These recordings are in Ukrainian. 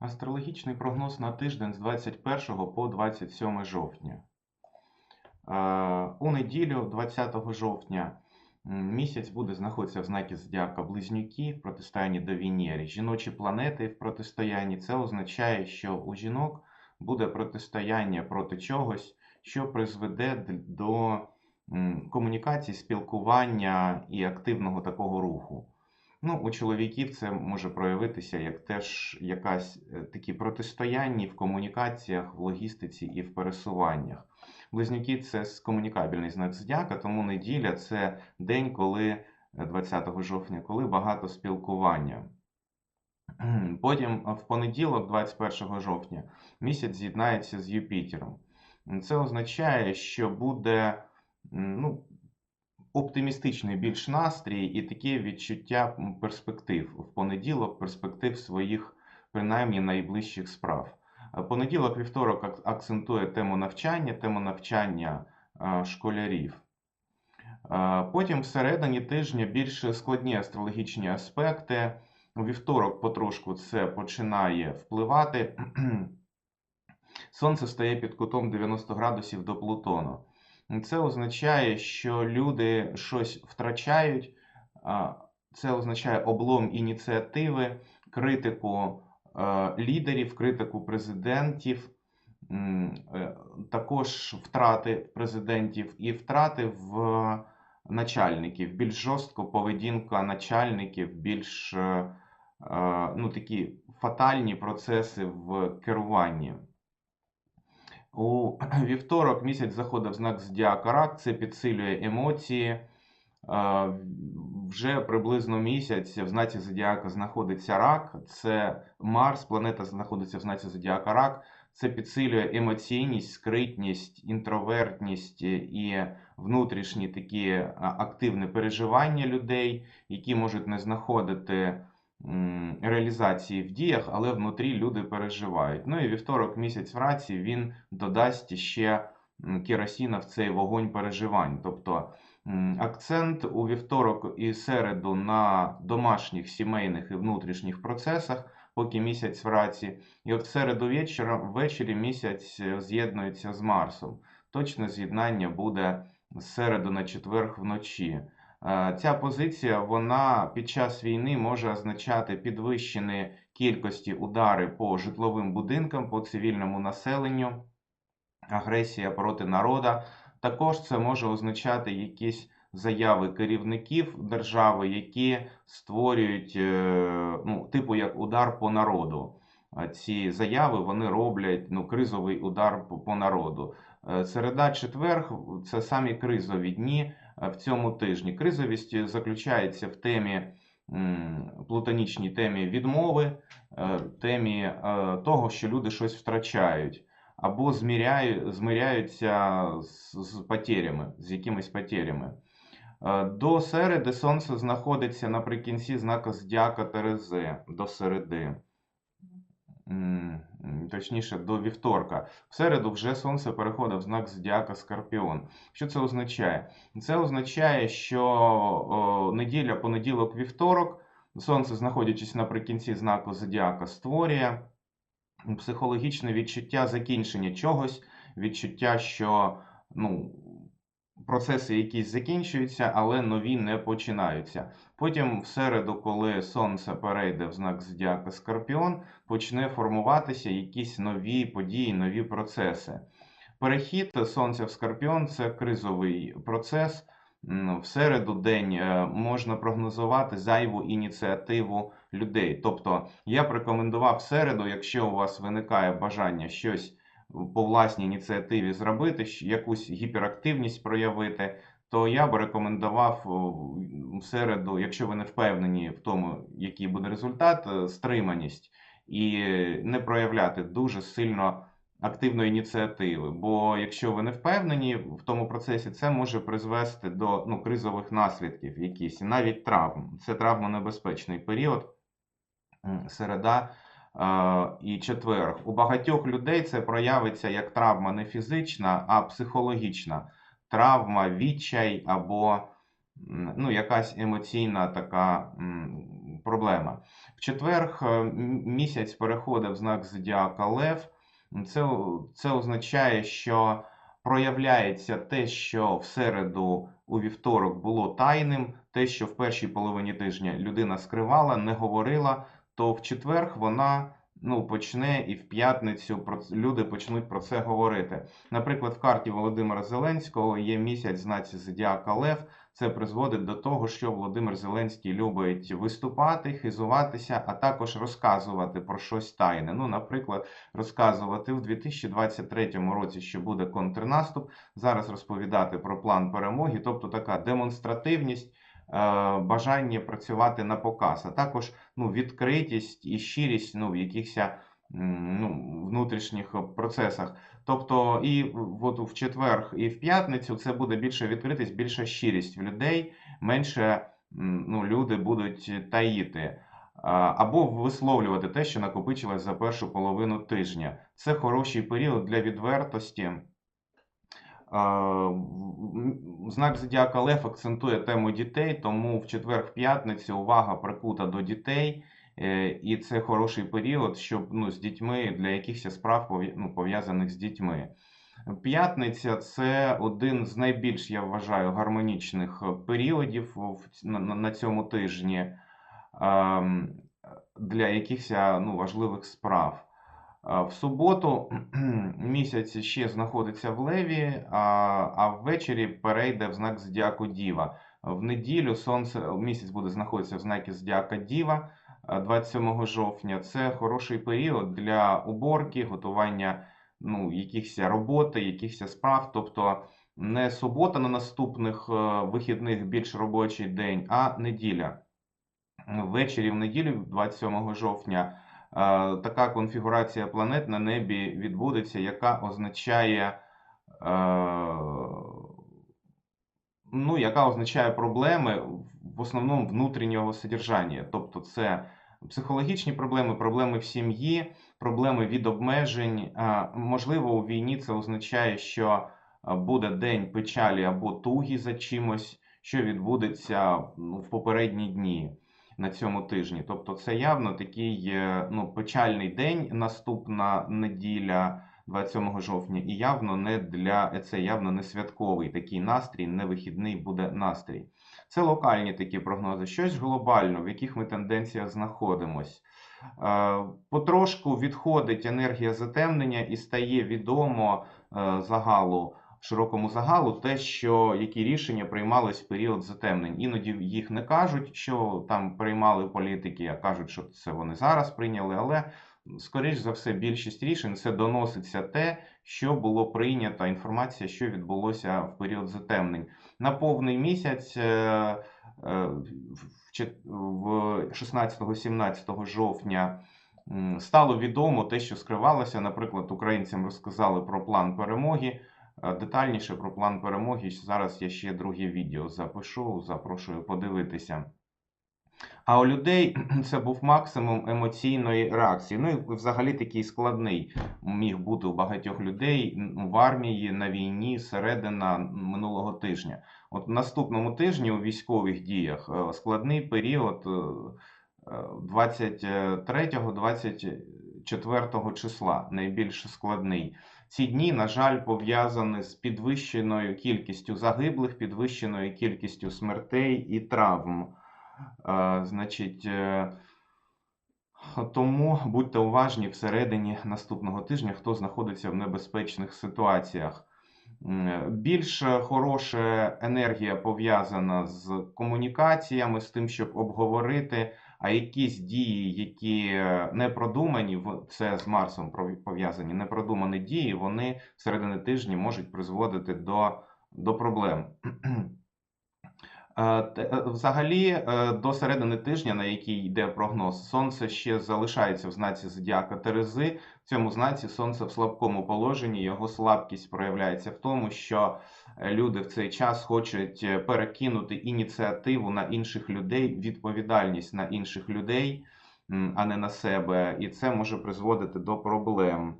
Астрологічний прогноз на тиждень з 21 по 27 жовтня. Е, У неділю, 20 жовтня, місяць буде знаходитися в знакі Зодіака Близнюки в протистоянні до Венери. Жіночі планети в протистоянні. Це означає, що у жінок буде протистояння проти чогось, що призведе до комунікації, спілкування і активного такого руху. Ну, у чоловіків це може проявитися як теж якась е, такі протистояння в комунікаціях, в логістиці і в пересуваннях. Близнюки це комунікабельний знак зодіака, тому неділя це день, коли е, 20 жовтня, коли багато спілкування. Потім е, в понеділок, 21 жовтня, місяць з'єднається з Юпітером. Це означає, що буде ну, оптимістичний більш настрій і таке відчуття перспектив в понеділок, перспектив своїх принаймні найближчих справ. Е, Понеділок, вівторок акцентує тему навчання, тему навчання е, школярів. Е, Потім всередині тижня більш складні астрологічні аспекти. У вівторок потрошку це починає впливати. Сонце стає під кутом 90 градусів до Плутону. Це означає, що люди щось втрачають. Це означає облом ініціативи, критику е, лідерів, критику президентів, е, також втрати президентів і втрати в начальників. Більш жорстко поведінка начальників, більш е, ну, такі фатальні процеси в керуванні. У вівторок місяць заходить знак зодіака Рак, це підсилює емоції. Е, Вже приблизно місяць в знаці зодіака знаходиться рак. Це Марс, планета знаходиться в знаці зодіака Рак. Це підсилює емоційність, скритність, інтровертність і внутрішні такі активні переживання людей, які можуть не знаходити реалізації в діях, але внутрі люди переживають. Ну і вівторок місяць в раці він додасть ще керосіна в цей вогонь переживань. Тобто акцент у вівторок і середу на домашніх, сімейних і внутрішніх процесах, поки місяць в раці. І от в середу вечора, ввечері місяць е, з'єднується з Марсом. Точне з'єднання буде з середу на четверг вночі. Е, Ця позиція вона під час війни може означати підвищені кількості удари по житловим будинкам, по цивільному населенню, агресія проти народа. Також це може означати якісь заяви керівників держави, які створюють е, ну, типу як удар по народу. Ці заяви вони роблять ну, кризовий удар по, народу. Е, Середа, четверг це самі кризові дні е, в цьому тижні. Кризовість заключається в темі плутонічній темі відмови, е, темі е, того, що люди щось втрачають, або зміряю, змиряються з, з потерями, з якимись потерями. Е, До середи сонце знаходиться наприкінці знака Зодіака Терези до середи. Точніше, до вівторка. В середу вже сонце переходить в знак Зодіака Скорпіон. Що це означає? Це означає, що неділя, понеділок, вівторок, сонце, знаходячись наприкінці знаку Зодіака, створює психологічне відчуття закінчення чогось, відчуття, що ну, процеси якісь закінчуються, але нові не починаються. Потім, в середу, коли сонце перейде в знак Зодіака Скорпіон, почне формуватися якісь нові події, нові процеси. Перехід сонця в Скорпіон це кризовий процес. В середу день е, можна прогнозувати зайву ініціативу людей. Тобто я б рекомендував в середу, якщо у вас виникає бажання щось по власній ініціативі зробити, якусь гіперактивність проявити, то я б рекомендував в середу, якщо ви не впевнені в тому, який буде результат, е, стриманість і не проявляти дуже сильно активної ініціативи. Бо якщо ви не впевнені в тому процесі, це може призвести до ну, кризових наслідків якісь, навіть травм. Це травмонебезпечний період. Середа і четверг. У багатьох людей це проявиться як травма не фізична, а психологічна травма, відчай або ну, якась емоційна така проблема. В четвер е, місяць переходить в знак зодіака Лев. Це, це означає, що проявляється те, що в середу у вівторок було тайним, те, що в першій половині тижня людина скривала, не говорила, то в четвер вона ну, почне і в п'ятницю про люди почнуть про це говорити. Наприклад, в карті Володимира Зеленського є місяць знаці зодіака Лев. Це призводить до того, що Володимир Зеленський любить виступати, хизуватися, а також розказувати про щось тайне. Ну, наприклад, розказувати в 2023 році, що буде контрнаступ, зараз розповідати про план перемоги, тобто така демонстративність, бажання працювати на показ, а також ну, відкритість і щирість ну, в якихось ну, внутрішніх процесах. Тобто, і от в четвер і в п'ятницю це буде більша відкритість, більша щирість в людей, менше ну, люди будуть таїти. Або висловлювати те, що накопичилось за першу половину тижня. Це хороший період для відвертості. Знак Зодіака Лев акцентує тему дітей, тому в четвер-п'ятницю увага прикута до дітей. Е, І це хороший період, щоб ну, з дітьми для якихось справ ну, пов'язаних з дітьми. П'ятниця це один з найбільш, я вважаю, гармонічних періодів на цьому тижні ем, для якихось ну, важливих справ. В суботу місяць ще знаходиться в Леві, а, ввечері перейде в знак Зодіаку Діва. В неділю сонце місяць буде знаходитися в знакі Зодіака Діва 27 жовтня. Це хороший період для уборки, готування ну, якихось роботи, якихось справ. Тобто не субота на наступних е, вихідних більш робочий день, а неділя. Ввечері в неділю, 27 жовтня, така конфігурація планет на небі відбудеться, яка означає, е, ну, яка означає проблеми в основному внутрішнього содержання. Тобто це психологічні проблеми, проблеми в сім'ї, проблеми від обмежень. Можливо, у війні це означає, що е, буде день печалі або туги за чимось, що відбудеться ну, в попередні дні на цьому тижні. Тобто, це явно такий е, ну, печальний день, наступна неділя, 27 жовтня, і явно не для це явно не святковий такий настрій, не вихідний буде настрій. Це локальні такі прогнози. Щось глобально, в яких ми тенденціях знаходимось. Е, Потрошку відходить енергія затемнення і стає відомо е, загалу широкому загалу те, що які рішення приймались в період затемнень. Іноді їх не кажуть, що там приймали політики, а кажуть, що це вони зараз прийняли. Але скоріш за все, більшість рішень це доноситься те, що було прийнято, інформація, що відбулося в період затемнень. На повний місяць. е, е, в 16-17 жовтня стало відомо те, що скривалося. Наприклад, українцям розказали про план перемоги. Е, Детальніше про план перемоги. Зараз я ще друге відео запишу, запрошую подивитися. А у людей це був максимум емоційної реакції. Ну і взагалі такий складний міг бути у багатьох людей в армії на війні середина минулого тижня. От наступному тижні у військових діях е, складний період е, е, 23-24 числа, найбільш складний. Ці дні, на жаль, пов'язані з підвищеною кількістю загиблих, підвищеною кількістю смертей і травм. Е, Значить, е, тому будьте уважні всередині наступного тижня, хто знаходиться в небезпечних ситуаціях. М, Більш хороша енергія пов'язана з комунікаціями, з тим, щоб обговорити, а якісь дії, які е, не продумані, це з Марсом пов'язані, пов'язані, непродумані дії, вони всередині тижня можуть призводити до, до проблем. Е, е, Взагалі, е, до середини тижня, на який йде прогноз, сонце ще залишається в знаці зодіака Терези. В цьому знаці сонце в слабкому положенні. Його слабкість проявляється в тому, що люди в цей час хочуть перекинути ініціативу на інших людей, відповідальність на інших людей, а не на себе. І це може призводити до проблем.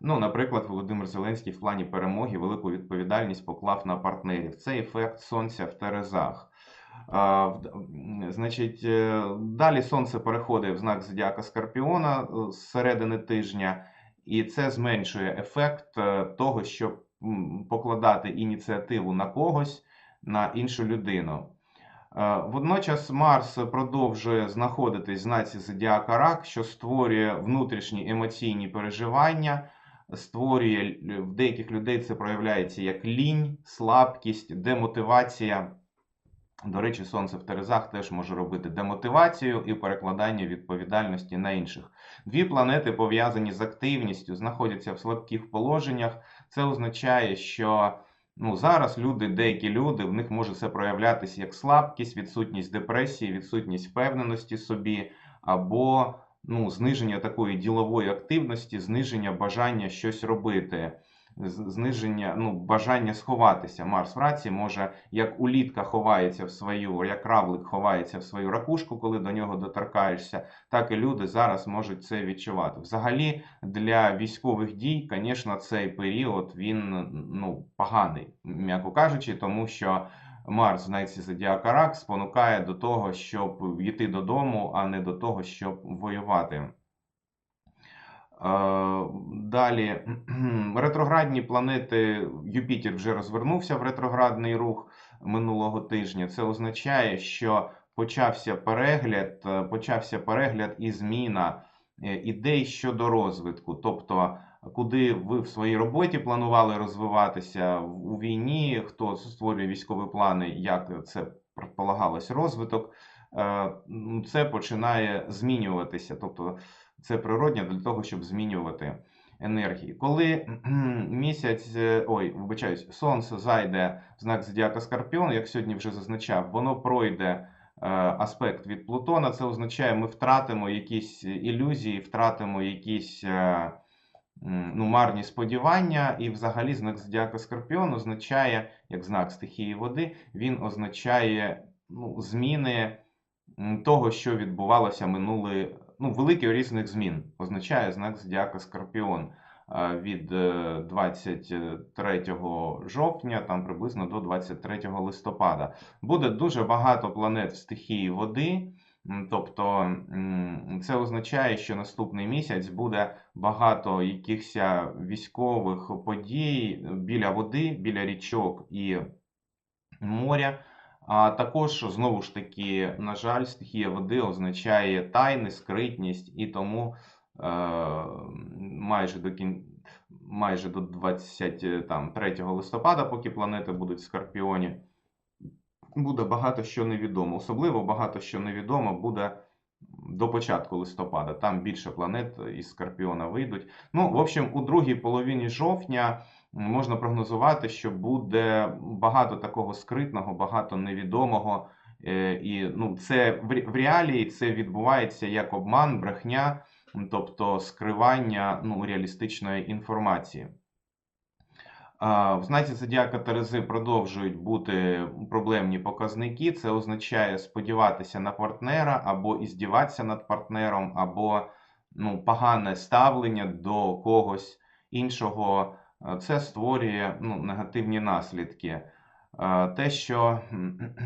Ну, наприклад, Володимир Зеленський в плані перемоги велику відповідальність поклав на партнерів. Це ефект сонця в Терезах. А, Значить, е, далі сонце переходить в знак зодіака Скорпіона е, з середини тижня, і це зменшує ефект е, того, щоб покладати ініціативу на когось, на іншу людину. Водночас Марс продовжує знаходитись в знаці зодіака Рак, що створює внутрішні емоційні переживання, створює в деяких людей це проявляється як лінь, слабкість, демотивація. До речі, сонце в Терезах теж може робити демотивацію і перекладання відповідальності на інших. Дві планети пов'язані з активністю, знаходяться в слабких положеннях. Це означає, що ну, зараз люди, деякі люди, в них може це проявлятися як слабкість, відсутність депресії, відсутність впевненості собі, або ну, зниження такої ділової активності, зниження бажання щось робити. Зниження ну, бажання сховатися. Марс в раці може, як улітка ховається в свою, як равлик ховається в свою ракушку, коли до нього доторкаєшся, так і люди зараз можуть це відчувати. Взагалі, для військових дій, звісно, цей період він ну, поганий, м'яко кажучи, тому що Марс в знаці Зодіака спонукає до того, щоб йти додому, а не до того, щоб воювати. Е, Далі ретроградні планети Юпітер вже розвернувся в ретроградний рух минулого тижня. Це означає, що почався перегляд, е, почався перегляд і зміна ідей щодо розвитку. Тобто, куди ви в своїй роботі планували розвиватися у війні, хто створює військові плани, як це предполагалось розвиток, е, це починає змінюватися. Тобто, це природньо для того, щоб змінювати енергії. Коли місяць, е, ой, вибачаюсь, сонце зайде в знак зодіака Скорпіон, як сьогодні вже зазначав, воно пройде е, аспект від Плутона. Це означає, ми втратимо якісь ілюзії, втратимо якісь е, ну, марні сподівання. І взагалі знак зодіака Скорпіон означає, як знак стихії води, він означає ну, зміни того, що відбувалося минулий, ну, великий різних змін. Означає знак зодіака Скорпіон е, від е, 23 жовтня там приблизно до 23 листопада. Буде дуже багато планет в стихії води. Тобто це означає, що наступний місяць буде багато якихось військових подій біля води, біля річок і моря. А також, знову ж таки, на жаль, стихія води означає тайни, скритність, і тому е, майже до кін... майже до 23 листопада, поки планети будуть в Скорпіоні, буде багато що невідомо. Особливо багато що невідомо буде до початку листопада. Там більше планет із Скорпіона вийдуть. Ну, в общем, у другій половині жовтня можна прогнозувати, що буде багато такого скритного, багато невідомого. Е, І ну, це в реалії це відбувається як обман, брехня, тобто скривання ну, реалістичної інформації. В знаці Зодіака Терези продовжують бути проблемні показники. Це означає сподіватися на партнера або іздіватися над партнером, або ну, погане ставлення до когось іншого. Це створює ну, негативні наслідки. Е, Те, що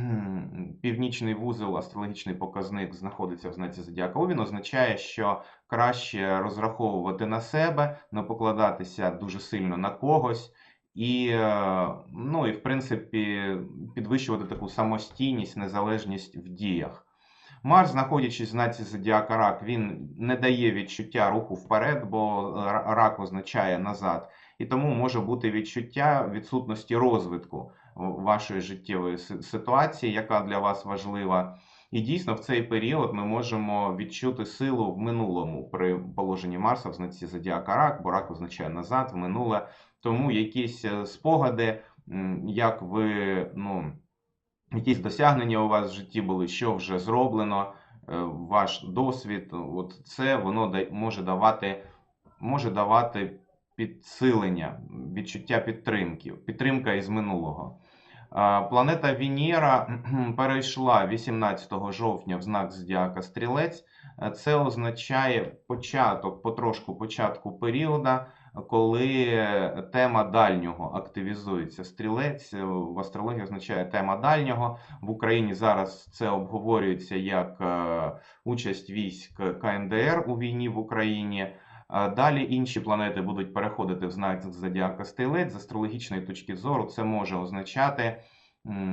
північний вузол, астрологічний показник, знаходиться в знаці Зодіака Овін, означає, що краще розраховувати на себе, не покладатися дуже сильно на когось. І, е, ну, і, в принципі, підвищувати таку самостійність, незалежність в діях. Марс, знаходячись в знаці Зодіака Рак, він не дає відчуття руху вперед, бо рак означає назад. І тому може бути відчуття відсутності розвитку вашої життєвої ситуації, яка для вас важлива. І дійсно в цей період ми можемо відчути силу в минулому при положенні Марса в знаці Зодіака Рак, бо рак означає назад, в минуле. Тому якісь е, спогади, як ви, ну, якісь досягнення у вас в житті були, що вже зроблено, е, ваш досвід, от це воно може давати, може давати підсилення, відчуття підтримки, підтримка із минулого. Планета Венера перейшла 18 жовтня в знак Зодіака Стрілець. Е, Це означає початок, потрошку початку періоду, коли тема дальнього активізується. Стрілець е, в астрології означає тема дальнього. В Україні зараз це обговорюється як е, участь військ КНДР у війні в Україні. Далі інші планети будуть переходити в знак зодіака Стрілець. З астрологічної точки зору це може означати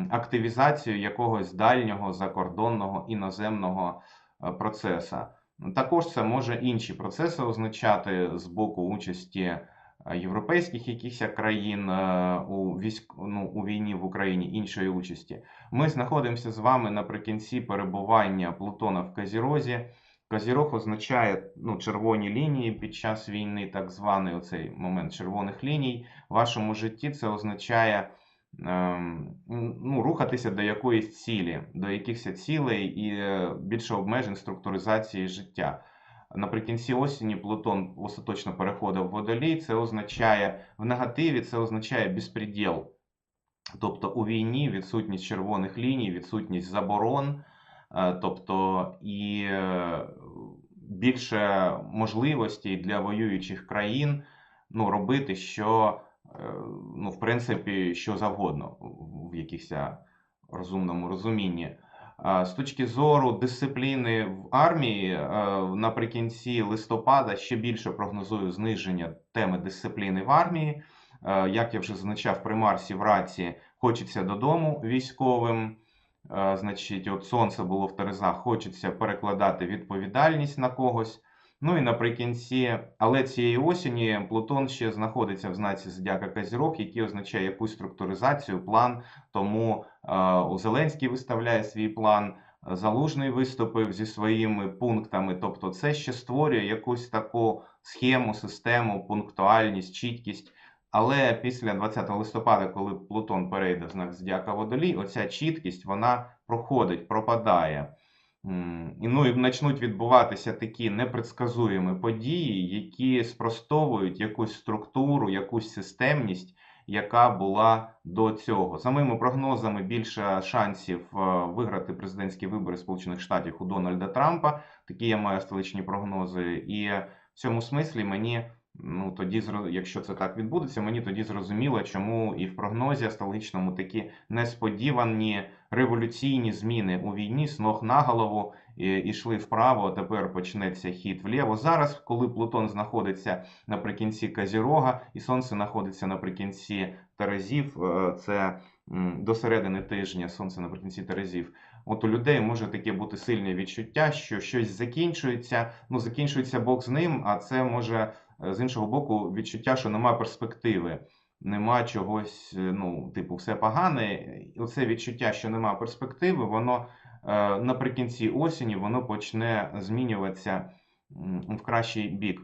активізацію якогось дальнього закордонного іноземного е, процесу. Також це може інші процеси означати з боку участі е, європейських якихось країн е, у військ, ну, у війні в Україні іншої участі. Ми знаходимося з вами наприкінці перебування Плутона в Казірозі. Казірог означає ну, червоні лінії під час війни, так званий оцей момент червоних ліній. В вашому житті це означає ем, ну, рухатися до якоїсь цілі, до якихось цілей і е, більше обмежень структуризації життя. Наприкінці осені Плутон остаточно переходив в водолій. Це означає в негативі, це означає безпреділ. Тобто у війні відсутність червоних ліній, відсутність заборон, е, тобто і е, більше можливостей для воюючих країн ну, робити що, е, ну, в принципі, що завгодно в- якихось розумному розумінні. З точки зору дисципліни в армії, е, наприкінці листопада ще більше прогнозую зниження теми дисципліни в армії. Е, Як я вже зазначав при Марсі в раці, хочеться додому військовим. Е, Значить, от сонце було в Терезах, хочеться перекладати відповідальність на когось. Ну і наприкінці, але цієї осені Плутон ще знаходиться в знаці Зодіака Козірог, який означає якусь структуризацію, план. Тому е, Зеленський виставляє свій план. Залужний виступив зі своїми пунктами. Тобто, це ще створює якусь таку схему, систему, пунктуальність, чіткість. Але після 20 листопада, коли Плутон перейде в знак Зодіака Водолій, оця чіткість вона проходить, пропадає. Ну і почнуть відбуватися такі непредсказуємі події, які спростовують якусь структуру, якусь системність, яка була до цього. За моїми прогнозами, більше шансів е, виграти президентські вибори Сполучених Штатів у Дональда Трампа. Такі я маю столичні прогнози. І в цьому смислі мені. Ну, тоді, якщо це так відбудеться, мені тоді зрозуміло, чому і в прогнозі астрологічному такі несподівані революційні зміни у війні з ног на голову і, ішли вправо, а тепер почнеться хід вліво. Зараз, коли Плутон знаходиться наприкінці Казірога і Сонце знаходиться наприкінці Терезів, е, це до середини тижня Сонце наприкінці Терезів. От у людей може таке бути сильне відчуття, що щось закінчується. Ну, закінчується Бог з ним, а це може е, з іншого боку відчуття, що немає перспективи. Нема чогось, е, ну, типу, все погане. Оце відчуття, що нема перспективи, воно е, наприкінці осені воно почне змінюватися в кращий бік.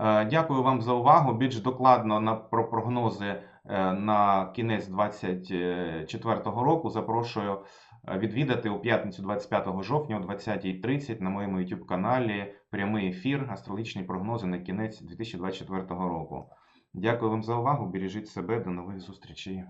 Е, Дякую вам за увагу. Більш докладно на про прогнози е, на кінець 2024 року запрошую е, відвідати у п'ятницю 25 жовтня о 20.30 на моєму YouTube каналі прямий ефір астрологічні прогнози на кінець 2024 року. Дякую вам за увагу. Бережіть себе. До нових зустрічей.